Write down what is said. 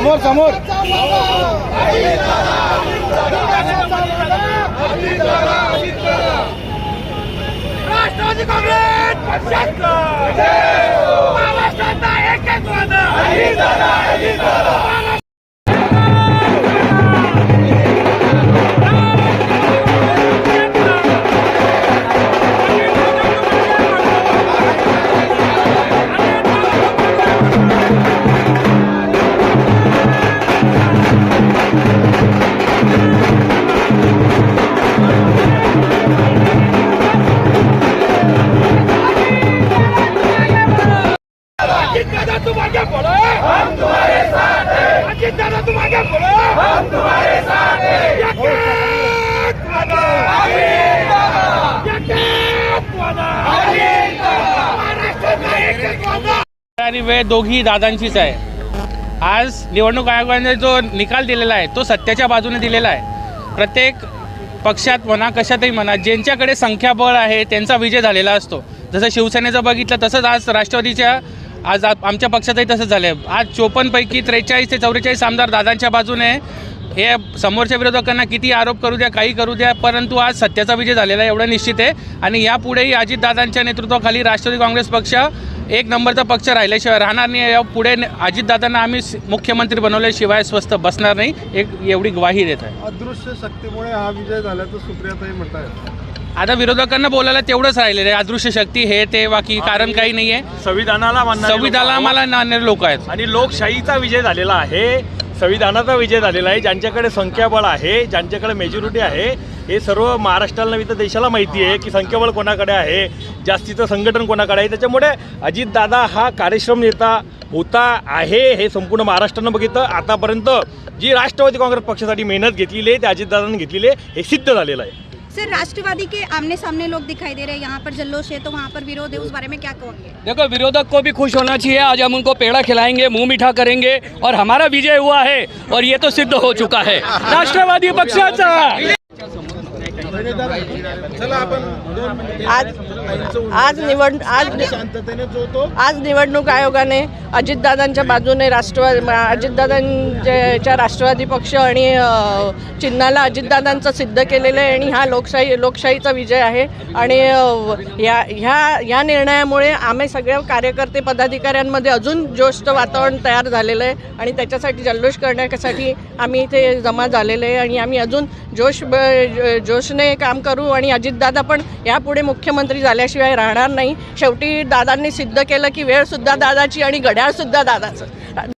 समोर समोर. राष्ट्रवादी काँग्रेस! आणि वेळ दोघी दादांचीच आहे. आज निवडणूक आयोगाने जो निकाल दिलेला आहे तो सत्याच्या बाजूने दिलेला आहे. प्रत्येक पक्षात म्हणा कशातही म्हणा ज्यांच्याकडे संख्याबळ आहे त्यांचा विजय झालेला असतो. जसं शिवसेनेचं बघितलं तसंच आज राष्ट्रवादीच्या आज आमच्या पक्षातही तसंच झालं आहे आज चोपन्नपैकी त्रेचाळीस ते चौवेचाळीस आमदार दादांच्या बाजूने हे समोरच्या विरोधकांना किती आरोप करू द्या काही करू द्या परंतु आज सत्याचा विजय झालेला आहे एवढं निश्चित आहे. आणि यापुढेही अजितदादांच्या नेतृत्वाखाली राष्ट्रवादी काँग्रेस पक्ष एक नंबरचा पक्ष राहिल्याशिवाय राहणार नाही. या पुढे अजितदादांना आम्ही मुख्यमंत्री बनवल्याशिवाय स्वस्त बसणार नाही. एक एवढी ग्वाही देत आहे. अदृश्य शक्तीमुळे हा विजय झाल्याचं सुप्रियाताई म्हणतायत. आता विरोधकांना बोलायला तेवढंच राहिलेलं आहे. अदृश्य शक्ती हे ते बाकी कारण काही नाही आहे संविधानाला मानणारे संविधानाला लोकं. आम्हाला मानणारे लोक आहेत. आणि लोकशाहीचा विजय झालेला आहे. संविधानाचा विजय झालेला आहे. ज्यांच्याकडे संख्याबळ आहे ज्यांच्याकडे मेजॉरिटी आहे हे सर्व महाराष्ट्राला नव्हे तर देशाला माहिती आहे की संख्याबळ कोणाकडे आहे जास्तीचं संघटन कोणाकडे आहे. त्याच्यामुळे अजितदादा हा कार्यश्रम नेता होता आहे हे संपूर्ण महाराष्ट्रानं बघितलं. आतापर्यंत जी राष्ट्रवादी काँग्रेस पक्षासाठी मेहनत घेतलेली आहे ते अजितदादांनी घेतलेली आहे हे सिद्ध झालेलं आहे. सर राष्ट्रवादी के आमने सामने लोग दिखाई दे रहे हैं। यहाँ पर जल्लोष है तो वहाँ पर विरोध है उस बारे में क्या कहोगे? देखो विरोधक को भी खुश होना चाहिए। आज हम उनको पेड़ा खिलाएंगे मुंह मीठा करेंगे और हमारा विजय हुआ है और ये तो सिद्ध हो चुका है। राष्ट्रवादी पक्षाचा आज आज निवड आज आज निवडणूक आयोगाने अजितदादांच्या बाजूने राष्ट्रवादी अजितदादांच्या राष्ट्रवादी पक्ष आणि चिन्हाला अजितदादांचं सिद्ध केलेलं आहे आणि हा लोकशाही लोकशाहीचा विजय आहे. आणि अ, या ह्या ह्या निर्णयामुळे आम्ही सगळ्या कार्यकर्ते पदाधिकाऱ्यांमध्ये अजून जोशचं वातावरण तयार झालेलं आहे आणि त्याच्यासाठी जल्लोष करण्यासाठी आम्ही इथे जमा झालेले आहे आणि आम्ही अजून जोश ब- काम करू आणि अजितदादा पण यापुढे मुख्यमंत्री झाल्याशिवाय राहणार नाही. शेवटी दादांनी सिद्ध केलं की वेळसुद्धा दादाची आणि घड्याळसुद्धा दादाचं.